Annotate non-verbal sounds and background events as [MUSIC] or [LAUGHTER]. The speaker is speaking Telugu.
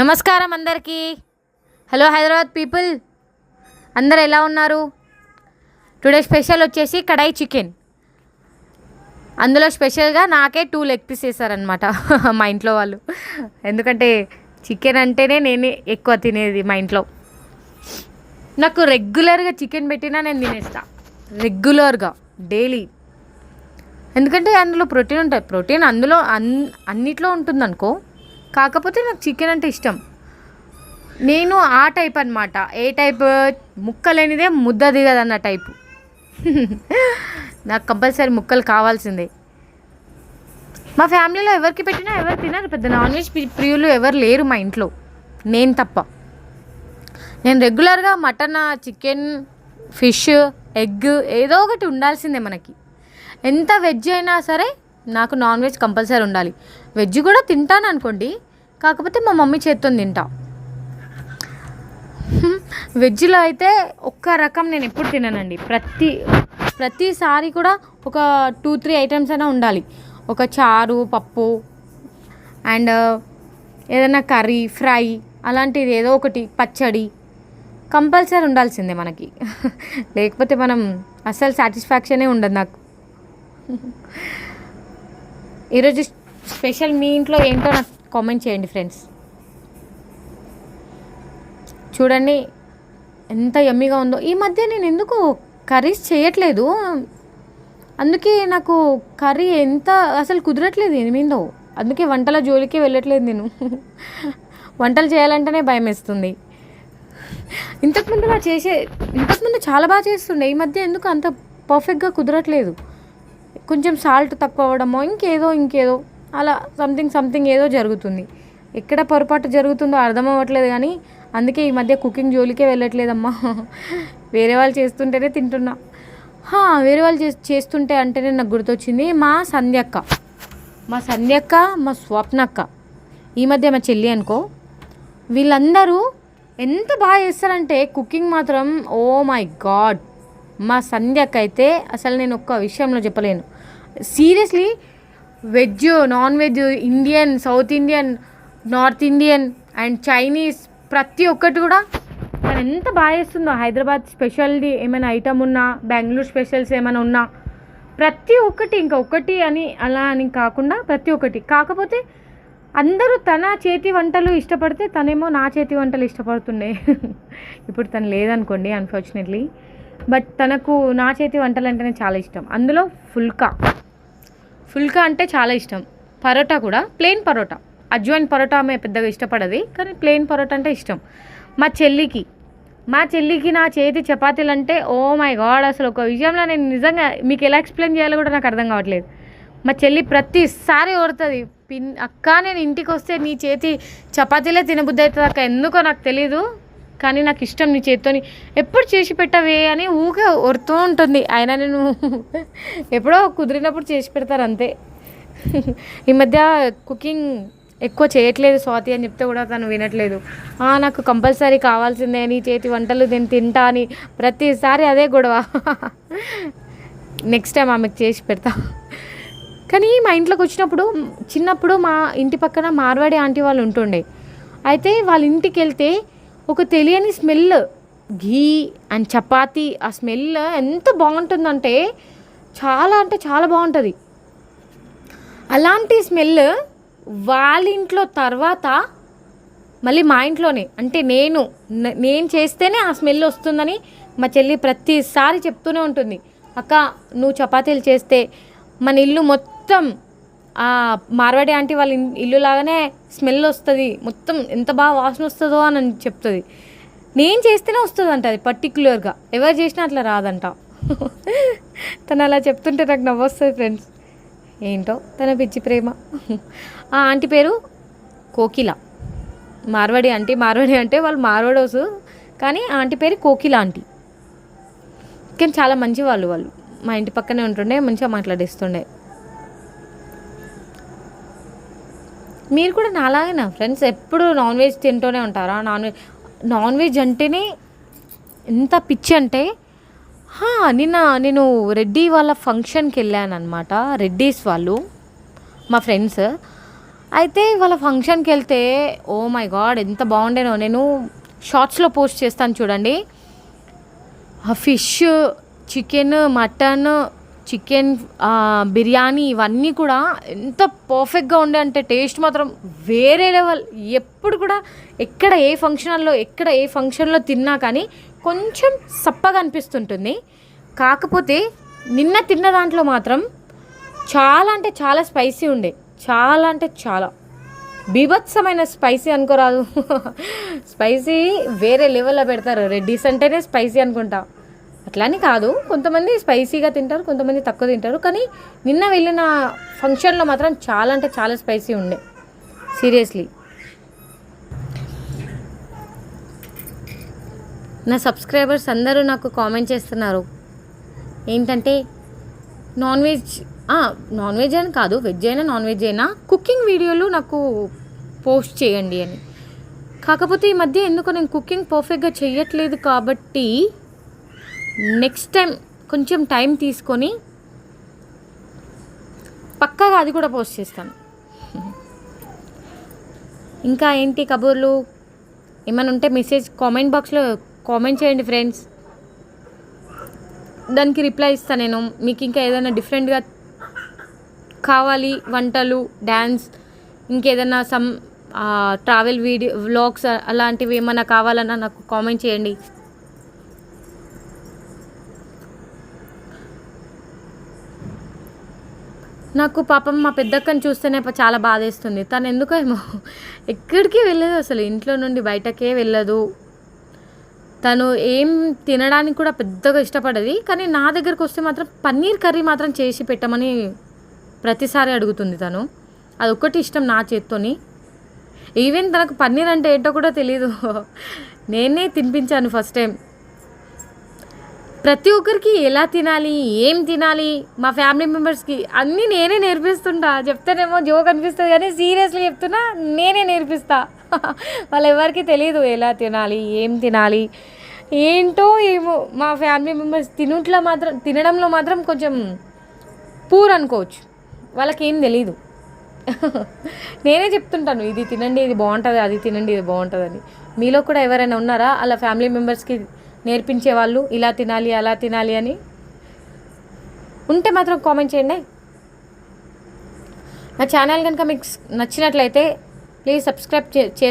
నమస్కారం అందరికీ. Hello Hyderabad people. అందరు ఎలా ఉన్నారు? టుడే స్పెషల్ వచ్చేసి కడాయి చికెన్. అందులో స్పెషల్గా నాకే టూ లెగ్ పీస్ వేసారనమాట [LAUGHS] మా ఇంట్లో వాళ్ళు. ఎందుకంటే చికెన్ అంటేనే నేనే ఎక్కువ తినేది మా ఇంట్లో. నాకు రెగ్యులర్గా చికెన్ పెట్టినా నేను తినేస్తా. రెగ్యులర్గా డైలీ. ఎందుకంటే అందులో ప్రోటీన్ ఉంటుంది ప్రోటీన్ అందులో అన్ అన్నిట్లో ఉంటుంది అనుకో కాకపోతే నాకు చికెన్ అంటే ఇష్టం. నేను ఆ టైప్ అనమాట ఏ టైప్? ముక్కలేనిదే ముద్ద దిగదన్న టైపు. నాకు కంపల్సరీ ముక్కలు కావాల్సిందే. మా ఫ్యామిలీలో ఎవరికి పెట్టినా ఎవరు తినరు పెద్ద. నాన్ వెజ్ ప్రి- ప్రియులు ఎవరు లేరు మా ఇంట్లో. నేను తప్ప. నేను రెగ్యులర్గా మటన్ చికెన్ ఫిష్ ఎగ్ ఏదో ఒకటి ఉండాల్సిందే మనకి. ఎంత వెజ్ అయినా సరే నాకు నాన్ వెజ్ కంపల్సరీ ఉండాలి. వెజ్ కూడా తింటాను అనుకోండి కాకపోతే మా మమ్మీ చేత్తో తింటా. [LAUGHS] వెజ్లో అయితే ఒక్క రకం నేను ఎప్పుడు తిననండి. ప్రతి ప్రతిసారి కూడా ఒక టూ త్రీ ఐటమ్స్ అయినా ఉండాలి. ఒక చారు పప్పు అండ్ ఏదైనా కర్రీ ఫ్రై అలాంటిది ఏదో ఒకటి పచ్చడి కంపల్సరీ ఉండాల్సిందే మనకి. [LAUGHS] లేకపోతే మనం అస్సలు సాటిస్ఫాక్షనే ఉండదు నాకు. [LAUGHS] ఈరోజు స్పెషల్ మీ ఇంట్లో ఏంటో నాకు కామెంట్ చేయండి ఫ్రెండ్స్. చూడండి ఎంత యమ్మీగా ఉందో. ఈ మధ్య నేను ఎందుకు కర్రీస్ చేయట్లేదు? అందుకే నాకు కర్రీ ఎంత అసలు కుదరట్లేదు ఏమిందో అందుకే వంటల జోలికే వెళ్ళట్లేదు నేను. వంటలు చేయాలంటేనే భయం వేస్తుంది. ఇంతకుముందు నా చేసే ఇంతకుముందు చాలా బాగా చేస్తుండే. ఈ మధ్య ఎందుకు అంత పర్ఫెక్ట్గా కుదరట్లేదు? కొంచెం సాల్ట్ తక్కువ అవ్వడమో ఇంకేదో ఇంకేదో అలా సంథింగ్ సంథింగ్ ఏదో జరుగుతుంది. ఎక్కడ పొరపాటు జరుగుతుందో అర్థం అవ్వట్లేదు కానీ అందుకే ఈ మధ్య కుకింగ్ జోలికే వెళ్ళట్లేదమ్మా. వేరే వాళ్ళు చేస్తుంటేనే తింటున్నా. హా, వేరే వాళ్ళు చేస్ చేస్తుంటే అంటేనే నాకు గుర్తొచ్చింది మా సంధ్యక్క. మా సంధ్యక్క మా స్వప్నక్క. ఈ మధ్య మా చెల్లి అనుకో. వీళ్ళందరూ ఎంత బాగా చేస్తారంటే కుకింగ్ మాత్రం ఓ మై గాడ్ మా సంధ్యక్క అయితే అసలు నేను ఒక్క విషయంలో చెప్పలేను. Seriously veg non veg Indian south Indian north Indian and Chinese ప్రతి ఒక్కటి కూడా తను ఎంత బాగా చేస్తుందో. హైదరాబాద్ స్పెషల్ది ఏమైనా ఐటమ్ ఉన్నా బెంగళూరు స్పెషల్స్ ఏమైనా ఉన్నా ప్రతి ఒక్కటి ఇంకా ఒకటి అని అలా అని కాకుండా ప్రతి ఒక్కటి. కాకపోతే అందరూ తన చేతి వంటలు ఇష్టపడితే తనేమో నా చేతి వంటలు ఇష్టపడుతుండే. [LAUGHS] ఇప్పుడు తను లేదనుకోండి అన్ఫార్చునేట్లీ బట్ తనకు నా చేతి వంటలు అంటేనే చాలా ఇష్టం. అందులో ఫుల్కా. ఫుల్కా అంటే చాలా ఇష్టం. పరోటా కూడా ప్లెయిన్ పరోటా. అజ్వాయిన్ పరోటా ఆమె పెద్దగా ఇష్టపడది కానీ ప్లెయిన్ పరోటా అంటే ఇష్టం. మా చెల్లికి. మా చెల్లికి నా చేతి చపాతీలు అంటే ఓ మై గాడ్ అసలు ఒక విషయంలో నేను నిజంగా మీకు ఎలా ఎక్స్ప్లెయిన్ చేయాలో కూడా నాకు అర్థం కావట్లేదు. మా చెల్లి ప్రతిసారి ఓడుతుంది పిన్ అక్క నేను ఇంటికి వస్తే నీ చేతి చపాతీలే తినబుద్ధి అవుతుంది అక్క ఎందుకో నాకు తెలీదు. కానీ నాకు ఇష్టం నీ చేత్తోని. ఎప్పుడు చేసి పెట్టవే అని ఊకే ఒరుతూ ఉంటుంది. అయినా నేను ఎప్పుడో కుదిరినప్పుడు చేసి పెడతారు అంతే. ఈ మధ్య కుకింగ్ ఎక్కువ చేయట్లేదు స్వాతి అని చెప్తే కూడా తను వినట్లేదు. నాకు కంపల్సరీ కావాల్సిందే నీ చేతి వంటలు నేను తింటా అని ప్రతిసారి అదే గొడవ. నెక్స్ట్ టైం ఆమెకు చేసి పెడతా. కానీ మా ఇంట్లోకి వచ్చినప్పుడు చిన్నప్పుడు మా ఇంటి పక్కన మార్వాడి ఆంటీ వాళ్ళు ఉంటుండే. అయితే వాళ్ళ ఇంటికి వెళ్తే ఒక తెలియని స్మెల్ ఘీ అండ్ చపాతి ఆ స్మెల్ ఎంత బాగుంటుందంటే చాలా అంటే చాలా బాగుంటుంది. అలాంటి స్మెల్ వాళ్ళ ఇంట్లో తర్వాత మళ్ళీ మా ఇంట్లోనే. అంటే నేను నేను చేస్తేనే ఆ స్మెల్ వస్తుందని మా చెల్లి ప్రతిసారి చెప్తూనే ఉంటుంది. అక్క నువ్వు చపాతీలు చేస్తే మన ఇల్లు మొత్తం మార్వాడి ఆంటీ వాళ్ళ ఇల్లు లాగానే స్మెల్ వస్తుంది. మొత్తం ఎంత బాగా వాసన వస్తుందో అని చెప్తుంది. నేను చేస్తేనే వస్తుంది అంట అది పర్టికులర్గా ఎవరు చేసినా అట్లా రాదంట. [LAUGHS] తను అలా చెప్తుంటే నాకు నవ్వొస్తుంది ఫ్రెండ్స్. ఏంటో తన పిచ్చి ప్రేమ. ఆ ఆంటీ పేరు కోకిల. మార్వాడి ఆంటీ మార్వాడి అంటే వాళ్ళు మార్వాడోసు కానీ ఆంటీ పేరు కోకిల ఆంటీ. కానీ చాలా మంచి వాళ్ళు వాళ్ళు. మా ఇంటి పక్కనే ఉంటుండే మంచిగా మాట్లాడిస్తుండే. మీరు కూడా నాలాగేనా? ఫ్రెండ్స్ ఎప్పుడు నాన్ వెజ్ తింటూనే ఉంటారా? నాన్ వెజ్ నాన్ వెజ్ అంటేనే ఎంత పిచ్చి అంటే హా, నిన్న నేను రెడ్డి వాళ్ళ ఫంక్షన్కి వెళ్ళాను అనమాట రెడ్డీస్ వాళ్ళు మా ఫ్రెండ్స్. అయితే వాళ్ళ ఫంక్షన్కి వెళ్తే ఓ మై గాడ్ ఎంత బాగుండేనో. నేను షార్ట్స్లో పోస్ట్ చేస్తాను చూడండి. Fish chicken mutton chicken biryani ఇవన్నీ కూడా ఎంత పర్ఫెక్ట్గా ఉండే అంటే టేస్ట్ మాత్రం వేరే లెవెల్ ఎప్పుడు కూడా ఎక్కడ ఏ ఫంక్షన్లో ఎక్కడ ఏ ఫంక్షన్లో తిన్నా కానీ కొంచెం సప్పగా అనిపిస్తుంటుంది. కాకపోతే నిన్న తిన్న దాంట్లో మాత్రం చాలా అంటే చాలా స్పైసీ ఉండే. చాలా అంటే చాలా. బీభత్సమైన స్పైసీ అనుకోరాదు. [LAUGHS] స్పైసీ వేరే లెవెల్లో పెడతారు. రెడ్డీస్ అంటేనే స్పైసీ అనుకుంటా. అట్లానే కాదు. కొంతమంది స్పైసీగా తింటారు కొంతమంది తక్కువ తింటారు. కానీ నిన్న వెళ్ళిన ఫంక్షన్లో మాత్రం చాలా అంటే చాలా స్పైసీ ఉండే. సీరియస్లీ. నా సబ్స్క్రైబర్స్ అందరూ నాకు కామెంట్ చేస్తున్నారు. ఏంటంటే నాన్ వెజ్ నాన్ వెజ్ అని కాదు వెజ్ అయినా నాన్ వెజ్ అయినా కుకింగ్ వీడియోలు నాకు పోస్ట్ చేయండి అని. కాకపోతే ఈ మధ్య ఎందుకో నేను కుకింగ్ పర్ఫెక్ట్గా చేయట్లేదు కాబట్టి నెక్స్ట్ టైం కొంచెం టైం తీసుకొని పక్కాగా అది కూడా పోస్ట్ చేస్తాను. ఇంకా ఏంటి కబుర్లు? ఏమైనా ఉంటే మెసేజ్ కామెంట్ బాక్స్లో కామెంట్ చేయండి ఫ్రెండ్స్ దానికి రిప్లై ఇస్తాను నేను. మీకు ఇంకా ఏదైనా డిఫరెంట్గా కావాలి? వంటలు డ్యాన్స్ ఇంకేదైనా సమ్ ట్రావెల్ వీడియో వ్లాగ్స్ అలాంటివి ఏమైనా కావాలన్నా నాకు కామెంట్ చేయండి. నాకు పాపం మా పెద్దక్కని చూస్తేనే చాలా బాధేస్తుంది. తను ఎందుకో ఏమో ఎక్కడికి వెళ్ళదు అసలు. ఇంట్లో నుండి బయటకే వెళ్ళదు. తను ఏం తినడానికి కూడా పెద్దగా ఇష్టపడది. కానీ నా దగ్గరకు వస్తే మాత్రం పన్నీర్ కర్రీ మాత్రం చేసి పెట్టమని ప్రతిసారి అడుగుతుంది తను. అదొక్కటి ఇష్టం నా చేత్తోని. ఈవెన్ తనకు పన్నీర్ అంటే ఏంటో కూడా తెలీదు. నేనే తినిపించాను ఫస్ట్ టైం. ప్రతి ఒక్కరికి ఎలా తినాలి ఏం తినాలి మా ఫ్యామిలీ మెంబర్స్కి అన్నీ నేనే నేర్పిస్తుంటా. చెప్తేనేమో జోక్ అనిపిస్తుంది కానీ సీరియస్లీ చెప్తున్నా నేనే నేర్పిస్తా. [LAUGHS] వాళ్ళు ఎవరికి తెలియదు ఎలా తినాలి ఏం తినాలి. ఏంటో ఏమో మా ఫ్యామిలీ మెంబర్స్ తినుట్లో మాత్రం తినడంలో మాత్రం కొంచెం పూర్ అనుకోవచ్చు. వాళ్ళకేం తెలియదు తెలీదు. [LAUGHS] నేనే చెప్తుంటాను ఇది తినండి ఇది బాగుంటుంది అది తినండి ఇది బాగుంటుంది అని మీలో కూడా ఎవరైనా ఉన్నారా? అలా ఫ్యామిలీ మెంబర్స్కి నేర్పించే వాళ్ళు ఇలా తినాలి అలా తినాలి అని ఉంటే మాత్రం కామెంట్ చేయండి. నా ఛానల్ కనుక మీకు నచ్చినట్లయితే ప్లీజ్ సబ్స్క్రైబ్ చే